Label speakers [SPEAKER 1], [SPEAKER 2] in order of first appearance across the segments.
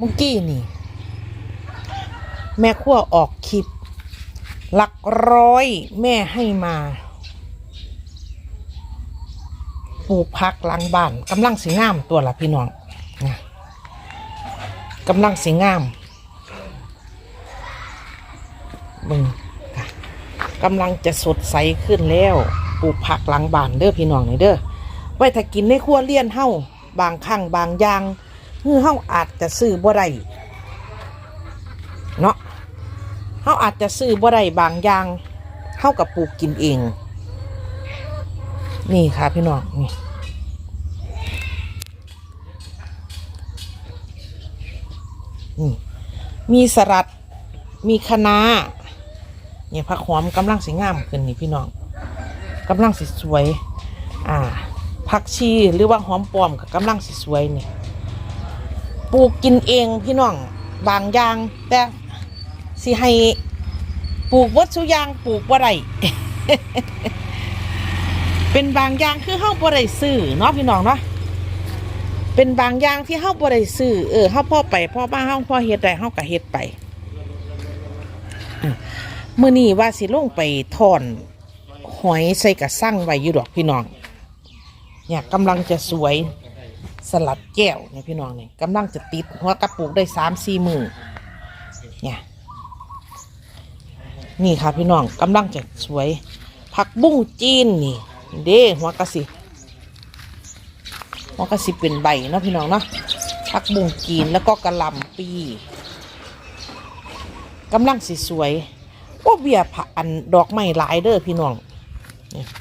[SPEAKER 1] มื่อกี้นี่ แม่ขั้วออกคลิป หลักร้อยแม่ให้มาปลูกพักหลังบ้านกำลังสิงามตัวละพี่น้องนะกำลังสิงามมึงกำลังจะสดใสขึ้นแล้วปลูกผักหลังบ้านเด้อพี่น้องนี่เด้อไว้ถ้ากินในครัวเลียนเฮาบางครั้งบางอย่าง เฮือเฮาอาจจะซื้อบ่ได้เนาะเฮาอาจจะซื้อบ่ได้บางอย่างเฮากับปลูกกินเอง นี่ค่ะพี่น้องนี่มีสลัด มีคะน้าเนี่ยผักหอมกำลังสิงามขึ้นนี่พี่น้องกำลังสิสวย อ่าผักชีหรือว่าหอมปลอมก็กำลังสิสวยนี่ ปลูกกินเองพี่น้องบางอย่างแต่สิให้ปลูกวัดสุยางปลูกบ่ได้เป็นบางอย่างคือเฮาบ่ได้ซื้อเนาะพี่น้องเนาะเป็นบางอย่างที่เฮาบ่ได้ซื้อเออเฮาพ่อไปพ่อมาเฮาพ่อเฮ็ดได้เฮาก็เฮ็ดไปอะมื้อนี้ว่าสิลงไปถอนหอยใส่กระสั่งไว้อยู่ดอกพี่น้องเนี่ยกำลังจะสวย สลัดแก้วเนี่ยพี่น้องเนี่ยกำลังจะติดหัวกระปุกได้สามสี่มือเนี่ยนี่ค่ะพี่น้องกำลังจะสวย ผักบุ้งจีนนี่ เด้หัวกระสิหัวกระสิเป็นใบเนาะพี่น้องเนาะผักบุ้งจีนแล้วก็กระลำปีกำลังสิสวยโอ้เบียผักอันดอกไม้หลายเด้อพี่น้อง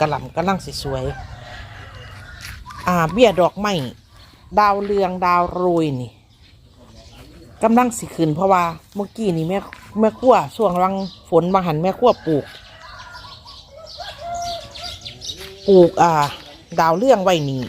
[SPEAKER 1] กระลำกำลังสิสวย อ่าเบี้ยดอกไม้ ดาวเรืองดาวโรยนี่กำลังสิขึ้นเพราะว่าเมื่อกี้นี่แม่แม่ขั้วช่วงรังฝนบางหันแม่ขั้วปลูก ปลูกอ่า ดาวเรืองไว้นี่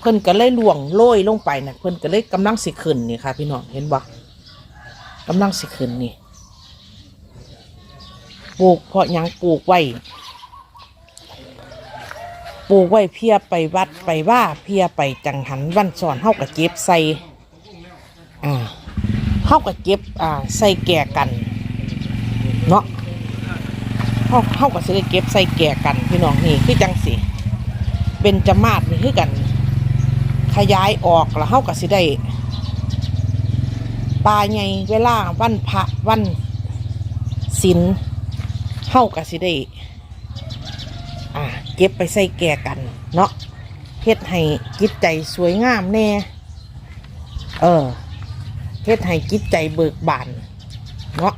[SPEAKER 1] เพิ่นก็เลยล่วงโรยลงไปนะเพิ่นก็เลยกำลังสิขึ้นนี่ค่ะ พี่น้องเห็นบ่กำลังสิขึ้นนี่ปลูกเพราะยังปลูกไว้ ลูกไว้เพียไปวัดไปว่าเพียไปจังหันวันสอนเฮากับเก็บใส่อ่าเข้ากับเก็บอ่าใส่แก่กันเนาะเข้าเข้ากับซื้อเก็บใส่แก่กันพี่น้องนี่คือจังสิเป็นจมาดนี่คือกัน ขยายออกแล้วเข้ากับสิได้ปลาไงเวลาวันพระวันศีลเข้ากับสิได้ เก็บไปใส่แก่กัน เนาะเฮ็ดให้จิตใจสวยงามแน่ เออเฮ็ดให้จิตใจเบิกบาน เนาะ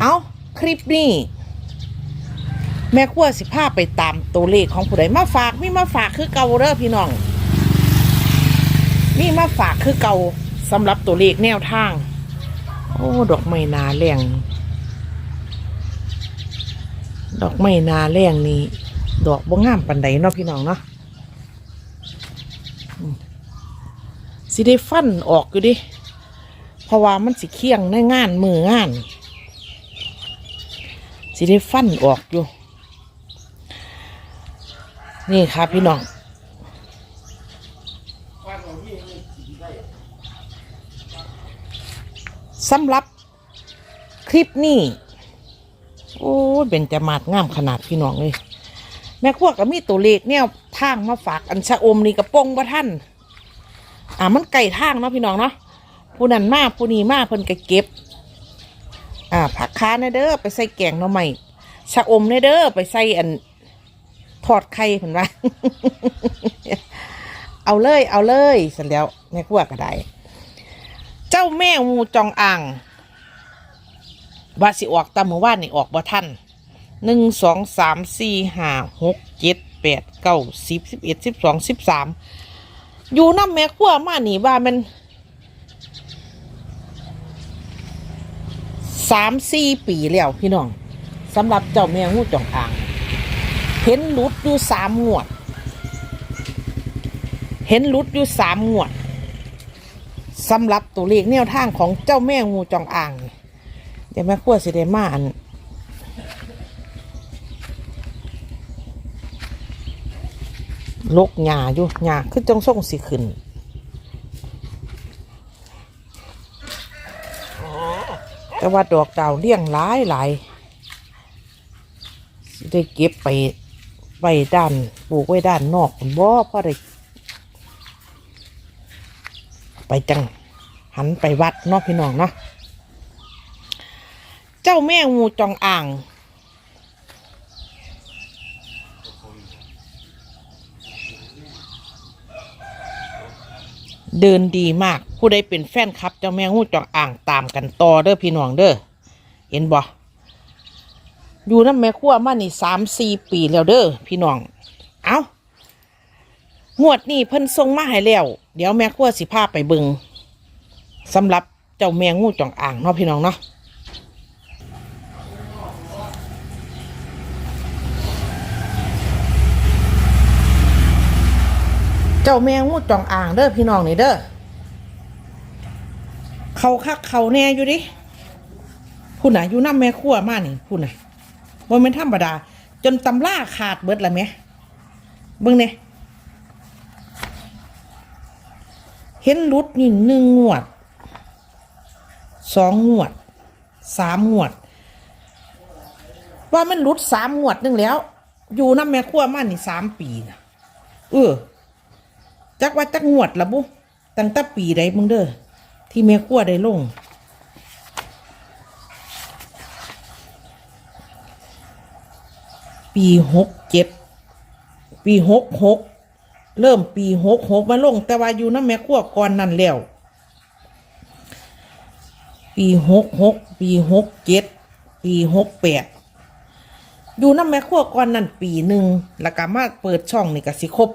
[SPEAKER 1] เอาคลิปนี้แม่ขั้วสิพาไปตามตัวเลขของผู้ใดมาฝากมีมาฝากคือเก่าเด้อพี่น้องมีมาฝากคือเก่าสำหรับตัวเลขแนวทาง โอ้ ดอกไม้นาแรงดอกไม้นาแรงนี่ ดอกบ่งามปันใดเนาะพี่น้องเนาะสิได้ฟันออกอยู่ดิ เพราะว่ามันสิเคียงในงานมืองาน สิได้ฟันออกอยู่ นี่ครับพี่น้องสำหรับคลิปนี้ โอ้ยเป็นจะมาดงามขนาดพี่น้องเลย แม่ครัวก็มีตัวเลขแนวทางมาฝากอันชะอมนี่กระโปงบ่ท่านอ่ามันไก่ทางเนาะพี่น้องเนาะผู้นั้นมาผู้นี้มาเพิ่นก็เก็บ อ่าผักค้าเนเด้อไปใส่แกงหน่อไม้ชะอมเนเด้อไปใส่อันทอดไข่เพิ่นว่าเอาเลยเอาเลยเสร็จแล้วแม่กลัวก็ได้เจ้าแม่งูจองอ่างว่าสิออกตามเมื่อวานนี่ออกบ่ทัน หนึ่งสองสามสี่ห้าหกเจ็ดแปดเก้าสิบสิบเอ็ดสิบสองสิบสามอยู่น้ำแม่ขั้วมาหนี่ว่ามันสามสี่ปีแล้วพี่น้องสำหรับเจ้าแมวงูจงอาง เห็นหลุดอยู่สามงวด เห็นหลุดอยู่สามงวดสำหรับตัวเลขแนวทางของเจ้าแม่งูจงอางเดี๋ยวแม่ขั้วสิเดมาอัน ลกหญ้าอยู่หญ้าคือจงส่งสิขึ้นแต่ว่าดอกดาวเลี้ยงหลายหลายได้เก็บไปไว้ด้านปลูกไว้ด้านนอกบ่พอได้ไปจัง หันไปวัดเนาะพี่น้องเนาะเจ้าแม่งูจองอ่าง เดินดีมากผู้ใดเป็นแฟนครับเจ้าแม่งูจองอ่างตามกันต่อเด้อพี่น้องเด้อเห็นบ่อยู่น้ำแม่ขั้วมานี่สามสี่ปีแล้วเด้อพี่น้อง เอางวดนี่เพิ่นส่งมาให้แล้ว เดี๋ยวแม่ขั้วสิพาไปเบิงสำหรับเจ้าแมงงูจองอ่างเนาะพี่น้องเนาะ เจ้าแมงงูจองอ่างเด้อพี่น้องนี่เด้อเขาคักเขาแน่อยู่ดิพูดน่ะอยู่น้ำแม่ขั้วมานี่พูดน่ะบ่แม่นธรรมดา จนตำล่าขาดเบิดละแม่เบิ่งเนี่ยเห็นรุดนี่หนึ่งงวดสองงวดสามงวด ว่ามันหลุดสามงวดนึงแล้ว อยู่น้ำแม่ขั้วมานี่สามปีนะเออ จักว่าจักงวดละบุตั้งแต่ปีใดมึงเด้อที่แม่ขั้วได้ลง ปีหกเจ็ดปีหกหกเริ่มปีหกหกมาลง แต่ว่าอยู่น้ำแม่ขั้วก่อนนั่นแล้ว ปีหกหกปีหกเจ็ดปีหกแปดอยู่น้ำแม่ขั้วก่อนนั่นปีหนึ่งแล้วก็มาเปิดช่องนี่ก็สิครบ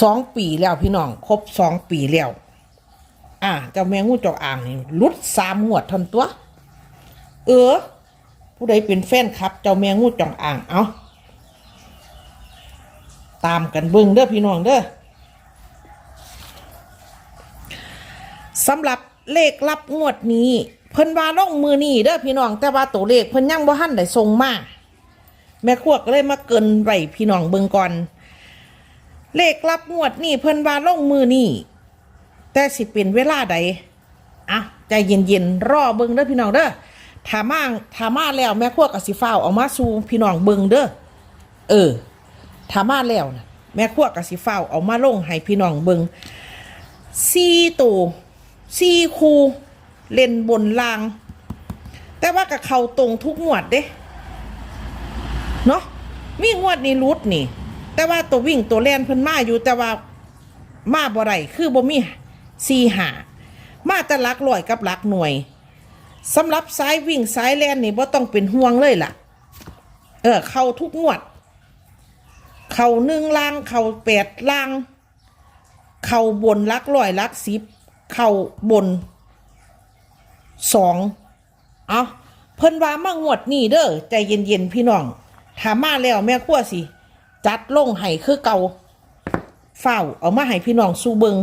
[SPEAKER 1] สองปีแล้วพี่น้องครบสองปีแล้ว อ่าเจ้าแมงงูจอกอ่างนี่ลุดสามงวดทนตัว เออ ผู้ใดเป็นแฟนครับ เจ้าแมงงูจองอ่างเอาตามกันเบิ่งเด้อพี่น้องเด้อสำหรับเลขลับงวดนี้เพิ่นว่าลงมือนี่เด้อพี่น้อง แต่ว่าตัวเลขเพิ่นยังบ่ทันได้ส่งมากแม่ขวกก็เลยมาเกินไว้พี่น้องเบิ่งก่อน เลขลับงวดนี้เพิ่นว่าลงมือนี่แต่สิเป็นเวลาใดอะใจเย็นๆรอเบิ่งเด้อพี่น้องเด้อถามาถามาแล้วแม่ขวกับสิฟ้าวเออกมาสู่พี่น้องเบิ่งเด้อเออถามาแล้วนะแม่ขวกกับสิฟ้าวเอามาลงให้พี่น้องเบิ่งสี่ตัวสี่คูเล่นบนลาง แต่ว่ากับเขาตรงทุกงวดเด้เนาะมีงวดนี้รุดนี่ แต่ว่าตัววิ่งตัวแล่นเพิ่นมาอยู่แต่ว่ามาบ่ไรคือบ่มีสี่หามาแต่ลักร้อยกับลักหน่วยสำหรับสายวิ่งสายแล่นนี่บ่ต้องเป็นห่วงเลยล่ะ เออ เข้าทุกงวด เข้าหนึ่งล่าง เข้าแปดล่าง เข้าบนลักร้อยลักสิบเข้าบนสองเอาเพิ่นว่ามางวดนี่เด้อใจเย็นๆพี่น้องถามมาแล้วแม่ขั้วสิ จัดลงให้คือเก่าเฝ้าเอามาให้พี่น้องสู้เบิง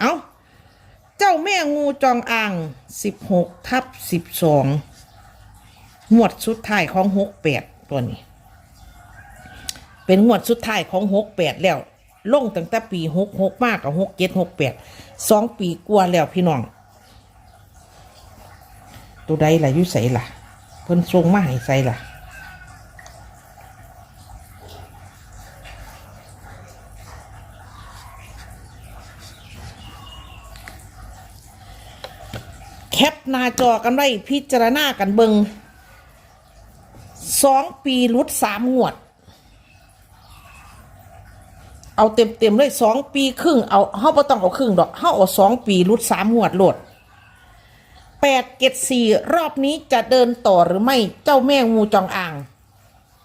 [SPEAKER 1] เอาเจ้าแม่งูจองอ่างสิบหกทับสิบสองงวดสุดท้ายของหกแปดตัวนี้ เป็นงวดสุดท้ายของหกแปดแล้ว ลงตั้งแต่ปีหกหกมากกับหกเจ็ดหกแปดสองปีกว่าแล้วพี่น้อง ตัวใดล่ะยุใส่ล่ะ เพิ่นทรงมาให้ใส่ล่ะ แคปหน้า จอกันไว้พิจารณากันเบิงสองปีรุดสามงวด เอาเต็มเต็มเลยสองปีครึ่งเอาเฮาบ่ต้องเอาครึ่งดอกเฮาเอาสองปีรุดสามงวดโหลดแปดเจ็ดสี่รอบนี้จะเดินต่อหรือไม่เจ้าแม่งูจองอ่าง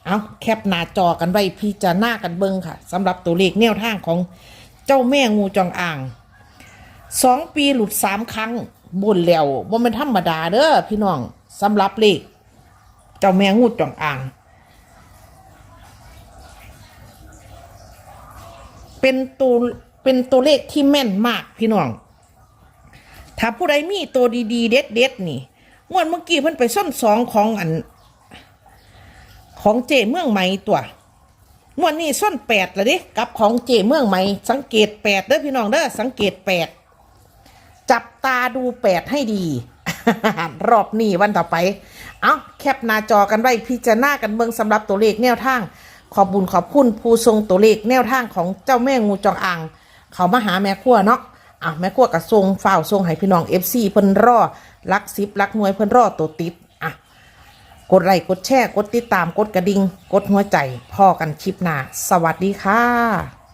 [SPEAKER 1] เอาแคปหน้าจอกันไว้พิจารณากันเบิงค่ะสำหรับตัวเลขแนวทางของเจ้าแม่งูจองอ่างสองปีหลุดสามครั้ง บุญแล้วว่ามันธรรมดาเด้อพี่น้องสำหรับเลขเจ้าแมงงูจองอ่าง เป็นตัวเป็นตัวเลขที่แม่นมากพี่น้อง ถ้าผู้ใดมีตัวดีๆ เด็ดๆนี่งวดเมื่อกี้เพิ่นไปส้นสองของอัน ของเจเมืองใหม่ตัวงวดนี้ส้นแปดละดิกับของเจเมืองใหม่สังเกตแปดเด้อพี่น้องเด้อสังเกตแปด จับตาดูแปดให้ดี รอบนี้วันต่อไป เอาแคปหน้าจอกันไว้พิจารณากันเบิ่งสำหรับตัวเลขแนวทาง ขอบบุญขอบคุณผู้ทรงตัวเลขแนวทางของเจ้าแม่งูจงอาง เขามาหาแม่ขั้วเนาะอะแม่ขั้วกับทรงฝ่าวทรงให้พี่น้องเอฟซีเพิ่นรอลักซิบลักหน่วยเพิ่นรอตัวติดอะกดไลค์กดแชร์กดติดตามกดกระดิ่งกดหัวใจพ่อกันคลิปหน้าสวัสดีค่ะ